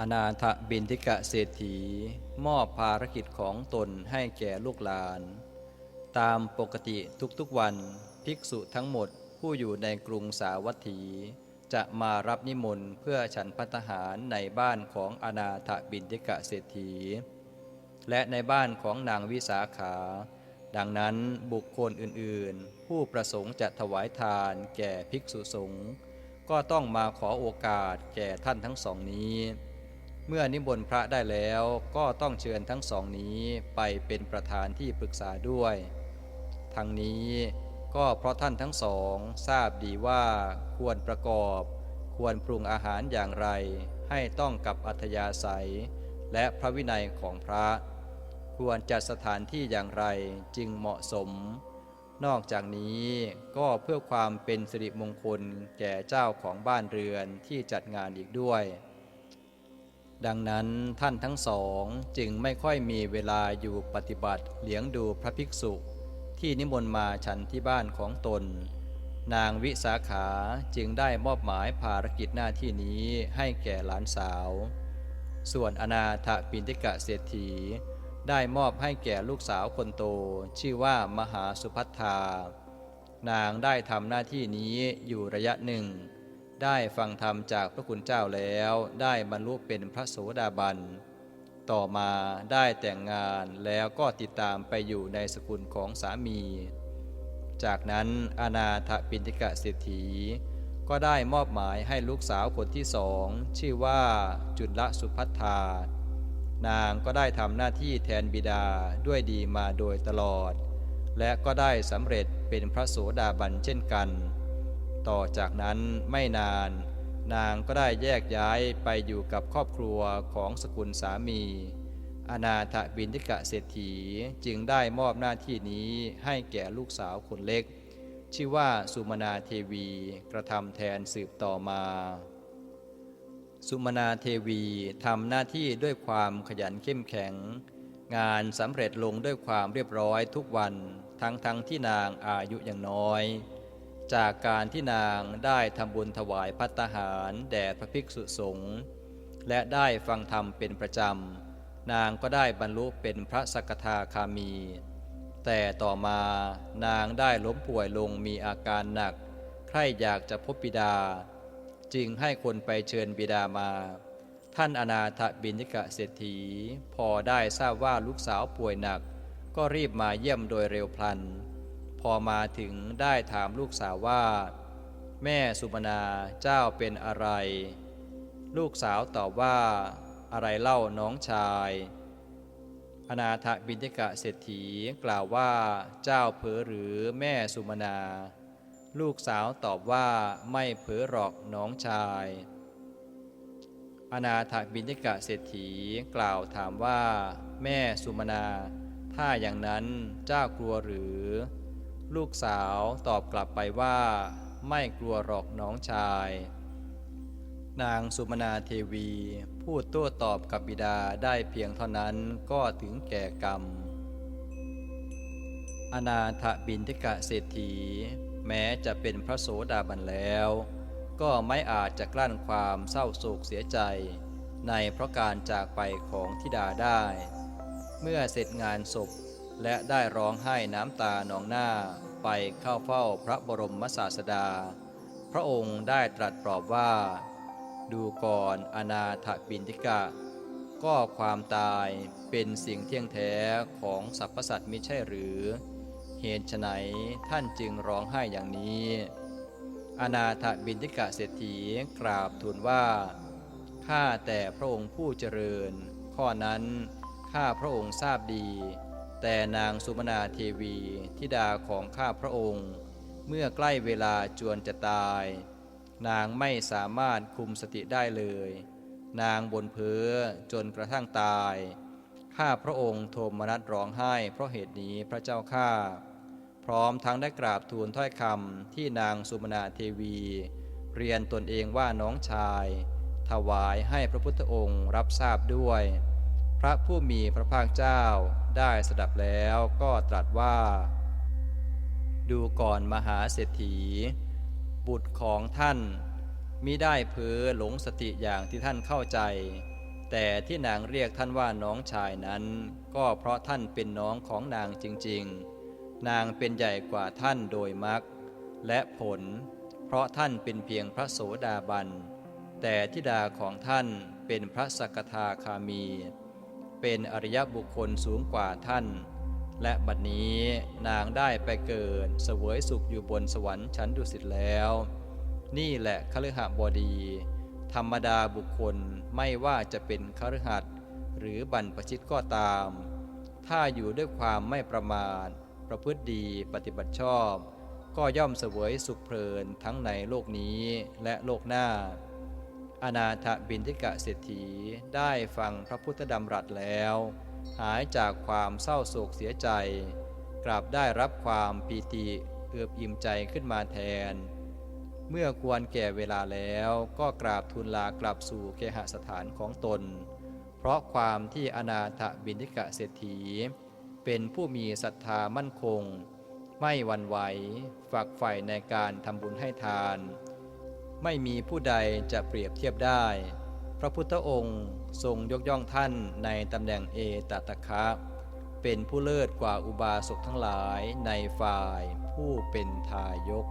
อนาถบินทิกะเศรษฐี มอบภารกิจของตนให้แก่ลูกหลาน ตามปกติทุกๆวันภิกษุทั้งหมดผู้อยู่ในกรุงสาวัตถี จะมารับนิมนต์เพื่อฉันพัตตาหารในบ้านของอนาถบินทิกะเศรษฐี และในบ้านของนางวิสาขา ดังนั้นบุคคลอื่นๆ ผู้ประสงค์จะถวายทานแก่ภิกษุสงฆ์ก็ต้องมาขอโอกาสแก่ท่านทั้งสองนี้ เมื่อนิมนต์พระได้แล้วก็ต้องเชิญทั้งสองนี้ไปเป็นประธานที่ปรึกษาด้วย ทั้งนี้ก็เพราะท่านทั้งสองทราบดีว่าควรประกอบ ควรปรุงอาหารอย่างไร ให้ต้องกับอัธยาศัย และพระวินัยของพระ ควรจัดสถานที่อย่างไรจึงเหมาะสม นอกจากนี้ก็เพื่อความเป็นสิริมงคลแก่เจ้าของบ้านเรือนที่จัดงานอีกด้วย ดังนั้นท่านทั้งสองจึงไม่ค่อยมีเวลาอยู่ปฏิบัติเลี้ยงดูพระภิกษุ ที่นิมนต์มาฉันที่บ้านของตน นางวิสาขาจึงได้มอบหมายภารกิจหน้าที่นี้ให้แก่หลานสาว ส่วนอนาถปินติกะเศรษฐี ได้มอบให้แก่ลูกสาวคนโต ชื่อว่ามหาสุพัทธา นางได้ทำหน้าที่นี้อยู่ระยะหนึ่ง ได้ฟังธรรมจากพระคุณเจ้าแล้วได้บรรลุเป็นพระโสดาบัน ต่อมาได้แต่งงานแล้วก็ติดตามไปอยู่ในสกุลของสามี จากนั้นอนาถปินติกะเศรษฐี ก็ได้มอบหมายให้ลูกสาวคนที่สองชื่อว่าจุลสุพัทธานางก็ได้ทำหน้าที่แทนบิดาด้วยดีมาโดยตลอด และก็ได้สำเร็จเป็นพระโสดาบันเช่นกัน ต่อจากนั้นไม่นาน นางก็ได้แยกย้ายไปอยู่กับครอบครัวของสกุลสามี อนาถบินทิกะเศรษฐีจึงได้มอบหน้าที่นี้ให้แก่ลูกสาวคนเล็ก ชื่อว่าสุมนาเทวีกระทำแทนสืบต่อมา สุมนาเทวีทำหน้าที่ด้วยความขยันเข้มแข็ง งานสำเร็จลงด้วยความเรียบร้อยทุกวันทั้งทั้งที่นางอายุยังน้อย จากการที่นางได้ทำบุญถวายพัตตาหารแด่พระภิกษุสงฆ์และได้ฟังธรรมเป็นประจำ นางก็ได้บรรลุเป็นพระสกทาคามี แต่ต่อมานางได้ล้มป่วยลงมีอาการหนัก ใครอยากจะพบบิดา จึงให้คนไปเชิญบิดามา ท่านอนาถบินิกะเศรษฐี พอได้ทราบว่าลูกสาวป่วยหนัก ก็รีบมาเยี่ยมโดยเร็วพลัน อมาถึงได้ถามลูกสาวว่า แม่สุมนาเจ้าเป็นอะไร ลูกสาวตอบว่า อะไรเล่าน้องชาย อนาถบินิกะเศรษฐีกล่าวว่าเจ้าเผลอหรือแม่สุมนา ลูกสาวตอบว่าไม่เผลอหรอกน้องชาย อนาถบินิกะเศรษฐีกล่าวถามว่า แม่สุมนา ถ้าอย่างนั้นเจ้ากลัวหรือ ลูกสาวตอบกลับไปว่า ไม่กลัวหรอกน้องชาย นางสุมนาเทวี พูดโต้ตอบกับบิดาได้เพียงเท่านั้นก็ถึงแก่กรรม อนาถบินทิกะเศรษฐี แม้จะเป็นพระโสดาบันแล้ว ก็ไม่อาจจะกลั้นความเศร้าโศกเสียใจ ในเพราะการจากไปของธิดาได้ เมื่อเสร็จงานศพ และได้ร้องไห้น้ำตาหนองหน้าไปเข้าเฝ้าพระบรมศาสดา พระองค์ได้ตรัสปลอบว่า ดูก่อนอนาถบินทิกะ ก็ความตายเป็นสิ่งเที่ยงแท้ของสรรพสัตว์มิใช่หรือ เหตุไฉนท่านจึงร้องไห้อย่างนี้ อนาถบินทิกะเศรษฐีกราบทูลว่า ข้าแต่พระองค์ผู้เจริญ ข้อนั้นข้าพระองค์ทราบดี แต่นางสุมนาเทวีธิดาของข้าพระองค์ เมื่อใกล้เวลาจวนจะตาย นางไม่สามารถคุมสติได้เลย นางบนเพ้อจนกระทั่งตาย ข้าพระองค์โทมนัสร้องไห้เพราะเหตุนี้พระเจ้าข้าพร้อมทั้งได้กราบทูลถ้อยคำที่นางสุมนาเทวี เรียนตนเองว่าน้องชาย ถวายให้พระพุทธองค์รับทราบด้วย ระผู้มีพระภาคเจ้าได้สดับแล้วก็ตรัสว่า ดูก่อนมหาเศรษฐี บุตรของท่านมิได้เพ้อหลงสติอย่างที่ท่านเข้าใจ แต่ที่นางเรียกท่านว่าน้องชายนั้น ก็เพราะท่านเป็นน้องของนางจริง ๆ นางเป็นใหญ่กว่าท่านโดยมักและผล เพราะท่านเป็นเพียงพระโสดาบัน แต่ทิดาของท่านเป็นพระสกทาคามี เป็นอริยบุคคลสูงกว่าท่าน และบัดนี้นางได้ไปเกิดเสวยสุขอยู่บนสวรรค์ชั้นดุสิตแล้ว นี่แหละคฤหบดี ธรรมดาบุคคลไม่ว่าจะเป็นคฤหัสถ์หรือบรรพชิตก็ตาม ถ้าอยู่ด้วยความไม่ประมาทประพฤติดีปฏิบัติชอบ ก็ย่อมเสวยสุขเพลินทั้งในโลกนี้และโลกหน้า อนาถบินทิกะเศรษฐีได้ฟังพระพุทธดำรัสแล้ว หายจากความเศร้าโศกเสียใจ กลับได้รับความปีติเอือบอิ่มใจขึ้นมาแทน เมื่อควรแก่เวลาแล้วก็กราบทูลลากลับสู่เคหสถานของตน เพราะความที่อนาถบินทิกะเศรษฐี เป็นผู้มีศรัทธามั่นคง ไม่หวั่นไหวฝักใฝ่ในการทำบุญให้ทาน ไม่มีผู้ใดจะเปรียบเทียบได้ พระพุทธองค์ทรงยกย่องท่านในตำแหน่งเอตตะคะเป็นผู้เลิศกว่าอุบาสกทั้งหลายในฝ่ายผู้เป็นทายก